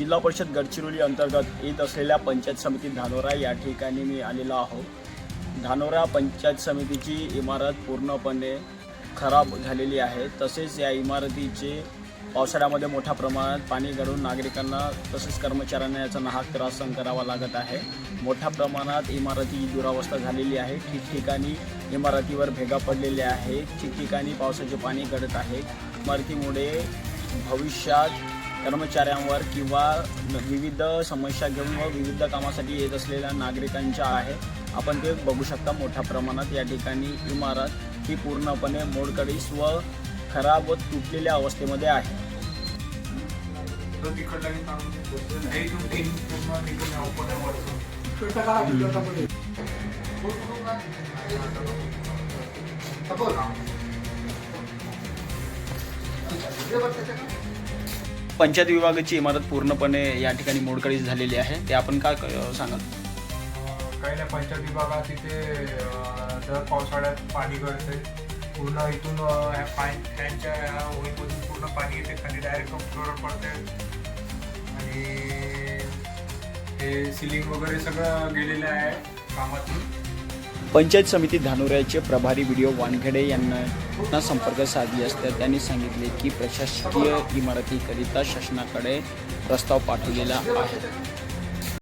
जिल्हा परिषद गडचिरोली अंतर्गत येत असलेल्या पंचायत समिती धानोरा या ठिकाणी मी आलेलो आहो. धानोरा पंचायत समितीची इमारत पूर्णपणे खराब झालेली आहे. तसेच या इमारतीचे पावसाळ्यामध्ये मोठ्या प्रमाणात पाणी गळून नागरिकांना तसेच कर्मचाऱ्यांना याचा नाहक त्रास सहन करावा लागत आहे. मोठ्या प्रमाणात इमारतीची दुरावस्था झालेली आहे. ठिकठिकाणी इमारतीवर भेगा पडलेल्या आहेत. ठिकठिकाणी पावसाचे पाणी गळत आहे. इमारतीमुळे भविष्यात कर्मचाऱ्यांवर किंवा विविध समस्या घेऊन व विविध कामासाठी येत असलेल्या नागरिकांच्या आहे. आपण ते बघू शकता मोठ्या प्रमाणात. या ठिकाणी इमारत ही पूर्णपणे मोडकळीस व खराब व तुटलेल्या अवस्थेमध्ये आहे. पंचायत विभागाची इमारत पूर्णपणे या ठिकाणी मोडकळीस झालेली आहे. ते आपण काय क- सांगाल? काही नाही पंचायत विभागात तिथे दर पावसाळ्यात पाणी गळते पूर्ण इथून ह्या पाय फॅनच्या ह्या पूर्ण पाणी येते खाली डायरेक्ट फ्लोअर पडते आणि हे सिलिंग वगैरे सगळं गेलेलं आहे कामातून. पंचायत समिती धानोऱ्याचे प्रभारी व्हिडिओ वानखेडे यांना संपर्क साधले असता त्यांनी सांगितले की प्रशासकीय इमारतीकरिता शासनाकडे प्रस्ताव पाठवलेला आहे.